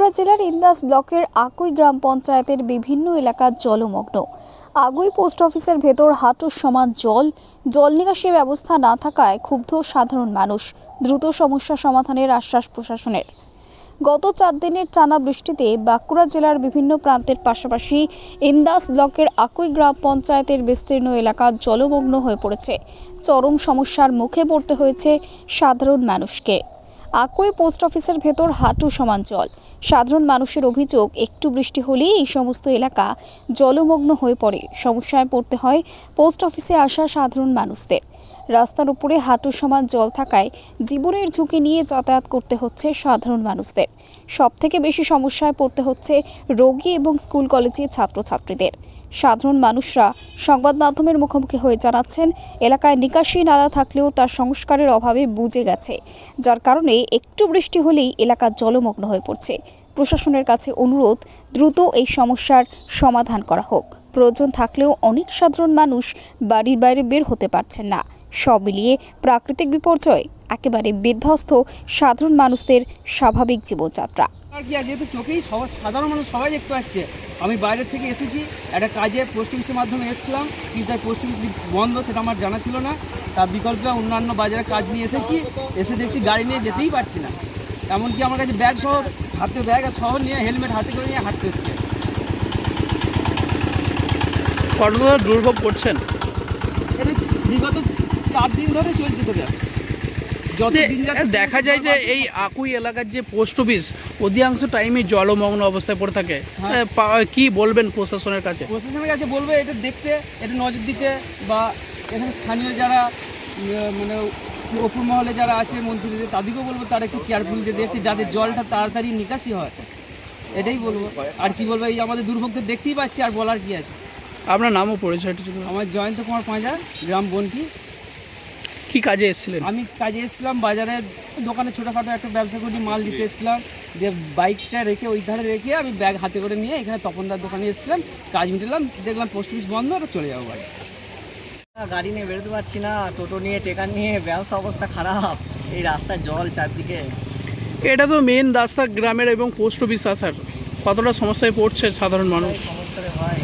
বাঁকুড়া জেলার ইন্দাস ব্লকের আকুই গ্রাম পঞ্চায়েতের বিভিন্ন এলাকা জলমগ্ন। আগুই পোস্ট অফিসের ভেতর হাঁটুর সমান জল জল নিকাশি ব্যবস্থা না থাকায় ক্ষুব্ধ সাধারণ মানুষ, দ্রুত সমস্যা সমাধানের আশ্বাস প্রশাসনের। গত চার দিনের টানা বৃষ্টিতে বাঁকুড়া জেলার বিভিন্ন প্রান্তের পাশাপাশি ইন্দাস ব্লকের আকুই গ্রাম পঞ্চায়েতের বিস্তীর্ণ এলাকা জলমগ্ন হয়ে পড়েছে। চরম সমস্যার মুখে পড়তে হয়েছে সাধারণ মানুষকে। আকুই পোস্ট অফিসের ভেতর হাঁটু সমান জল। সাধারণ মানুষের অভিযোগ, একটু বৃষ্টি হলেই এই সমস্ত এলাকা জলমগ্ন হয়ে পড়ে। সমস্যায় পড়তে হয় পোস্ট অফিসে আসা সাধারণ মানুষদের। রাস্তার উপরে হাঁটু সমান জল থাকায় জীবনের ঝুঁকি নিয়ে যাতায়াত করতে হচ্ছে সাধারণ মানুষদের। সব থেকে বেশি সমস্যায় পড়তে হচ্ছে রোগী এবং স্কুল কলেজের ছাত্রছাত্রীদের। সাধারণ মানুষরা সংবাদ মাধ্যমের মুখোমুখি হয়ে জানাচ্ছেন, এলাকায় নিকাশি নালা থাকলেও তার সংস্কারের অভাবে বুজে গেছে। যার কারণে একটু বৃষ্টি হলেই এলাকা জলমগ্ন হয়ে পড়ছে। প্রশাসনের কাছে অনুরোধ, দ্রুত এই সমস্যার সমাধান করা হোক। প্রয়োজন থাকলেও অনেক সাধারণ মানুষ বাড়ির বাইরে বের হতে পারছেন না। সব মিলিয়ে প্রাকৃতিক বিপর্যয়, একেবারে বিধ্বস্ত সাধারণ মানুষদের স্বাভাবিক জীবনযাত্রা। আর কি যেহেতু চোখেই সাধারণ মানুষ সবাই দেখতে পাচ্ছে আমি বাইরের থেকে এসেছি একটা কাজে পোস্ট অফিসের মাধ্যমে এসেছিলাম কিন্তু তাই পোস্ট অফিস বন্ধ সেটা আমার জানা ছিল না। তার বিকল্পে অন্যান্য বাজারে কাজ নিয়ে এসেছি এসে দেখছি গাড়ি নিয়ে যেতেই পারছি না। এমনকি আমার কাছে ব্যাগ সহ হাতে ব্যাগ আর সহ নিয়ে হেলমেট হাতে করে নিয়ে হাঁটতে হচ্ছে। কতটা দুর্ভোগ করছেন? এটা বিগত চার দিন ধরে চলছে তো ব্যাগ। যত যে দিন যাচ্ছে দেখা যায় যে এই আকুই এলাকার যে পোস্ট অফিস অধিকাংশ টাইমে জলমগ্ন অবস্থায় পড়ে থাকে। হ্যাঁ। কি বলবেন প্রশাসনের কাছে? প্রশাসনের কাছে বলব এটা দেখতে এটা নজর দিতে বা এখানে স্থানীয় যারা মানে ওপর মহলে যারা আছে মন্ত্রীদের তাদেরকেও বলব তারা একটু কেয়ারফুল দিয়ে দেখতে যাদের জলটা তাড়াতাড়ি নিকাশি হয়। এটাই বলব। আর কি বলব এই আমাদের দুর্ভোগদের দেখতেই পাচ্ছি আর বলার কি আছে? আপনার নামও পরিচয়টা আমার জয়ন্ত কুমার পাঁজা গ্রাম বনকি। কি কাজে এসেছিলেন? আমি কাজে এসেছিলাম বাজারে দোকানে ছোটোখাটো একটা ব্যবসা করি মাল দিতে এসেছিলাম। যে বাইকটা রেখে ওই ধারে রেখে আমি ব্যাগ হাতে করে নিয়ে এখানে তপনদার দোকানে এসেছিলাম কাজ মিটালাম দেখলাম পোস্ট অফিস বন্ধ আর চলে যাব বাড়ি। গাড়ি নিয়ে বেরোতে পারছি না টোটো নিয়ে টেকার নিয়ে ব্যবসা অবস্থা খারাপ এই রাস্তায় জল চারদিকে। এটা তো মেন রাস্তা গ্রামের এবং পোস্ট অফিস আসার কতটা সমস্যায় পড়ছে সাধারণ মানুষ এই সমস্যা রে ভাই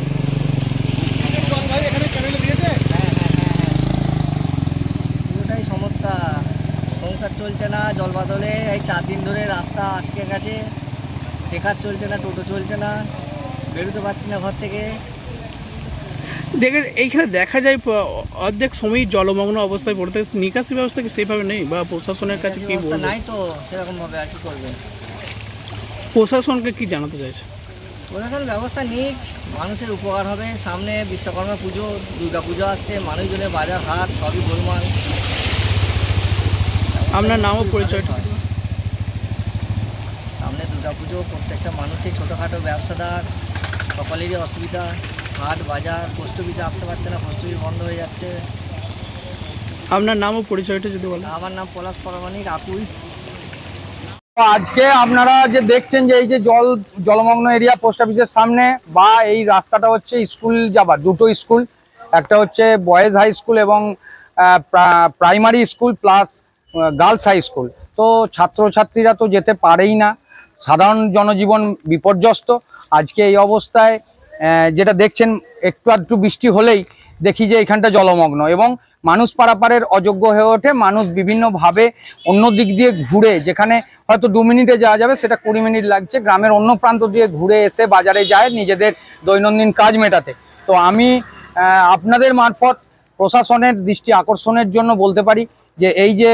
হ্যাঁ হ্যাঁ হ্যাঁ হ্যাঁ পুরোটাই সমস্যা সংসার চলছে না জল বাদলে এই চার দিন ধরে রাস্তা আটকে গেছে। টেকার চলছে না টোটো চলছে না বেরোতে পারছি না ঘর থেকে। দেখে এইখানে দেখা যায় অর্ধেক সময় জলমগ্ন অবস্থায় পড়তে নিকাশি ব্যবস্থা কি সেভাবে নেই? বা প্রশাসনের কাছে কি নাই তো সেরকম ভাবে আর কি করবে? প্রশাসনকে কি জানাতে চাইছে? প্রশাসন ব্যবস্থা নিক মানুষের উপকার হবে। সামনে বিশ্বকর্মা পুজো দুর্গা পুজো আসছে মানুষজনের বাজার হাট সবই গোলমাল। আপনার নামও ও পরিচয়টা সামনে দুর্গা পুজো প্রত্যেকটা মানুষই ছোটোখাটো ব্যবসাদার সকলেরই অসুবিধা। হাট বাজার পোস্ট অফিসে আসতে পারছে না পোস্ট অফিস বন্ধ হয়ে যাচ্ছে। আপনার নাম ও পরিচয়টা যদি বলেন। আমার নাম পলাশ পরমাণিক আকুই তো আজকে আপনারা যে দেখছেন যে এই যে জল জলমগ্ন এরিয়া পোস্ট অফিসের সামনে বা এই রাস্তাটা হচ্ছে স্কুল যাবার দুটো স্কুল। একটা হচ্ছে বয়েজ হাই স্কুল এবং primary school plus girls high school তো ছাত্রছাত্রীরা তো যেতে পারেই না। সাধারণ জনজীবন বিপর্যস্ত। আজকে এই অবস্থায় যেটা দেখছেন, একটু আধটু বৃষ্টি হলেই দেখি যে এখানটা জলমগ্ন এবং মানুষ পারাপারের অযোগ্য হয়ে ওঠে। মানুষ বিভিন্নভাবে অন্য দিক দিয়ে ঘুরে, যেখানে হয়তো দু মিনিটে যাওয়া যাবে, সেটা কুড়ি মিনিট লাগছে। গ্রামের অন্য প্রান্ত দিয়ে ঘুরে এসে বাজারে যায় নিজেদের দৈনন্দিন কাজ মেটাতে। তো আমি আপনাদের মারফত প্রশাসনের দৃষ্টি আকর্ষণের জন্য বলতে পারি যে এই যে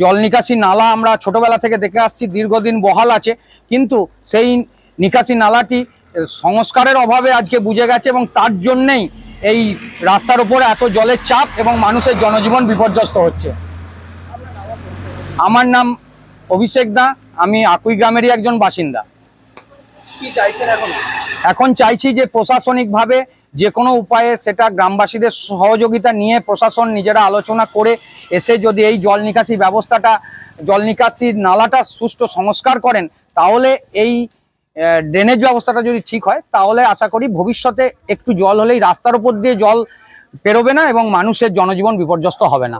জল নিকাশি নালা আমরা ছোটবেলা থেকে দেখে আসছি দীর্ঘদিন বহাল আছে। কিন্তু সেই নিকাশি নালাটি সংস্কারের অভাবে আজকে বুঝে গেছে এবং তার জন্যেই এই রাস্তার উপরে এত জলের চাপ এবং মানুষের জনজীবন বিপর্যস্ত হচ্ছে। আমার নাম অভিষেক দা আমি আকুই গ্রামেরই একজন বাসিন্দা। কি চাইছেন এখন? এখন চাইছি যে প্রশাসনিকভাবে যে কোনো উপায়ে সেটা গ্রামবাসীদের সহযোগিতা নিয়ে প্রশাসন নিজেরা আলোচনা করে এসে যদি এই জল নিকাশি ব্যবস্থাটা, জল নিকাশির নালাটা সুষ্ঠু সংস্কার করেন, তাহলে এই ড্রেনেজ ব্যবস্থাটা যদি ঠিক হয়, তাহলে আশা করি ভবিষ্যতে একটু জল হলেই রাস্তার উপর দিয়ে জল পেরোবে না এবং মানুষের জনজীবন বিপর্যস্ত হবে না।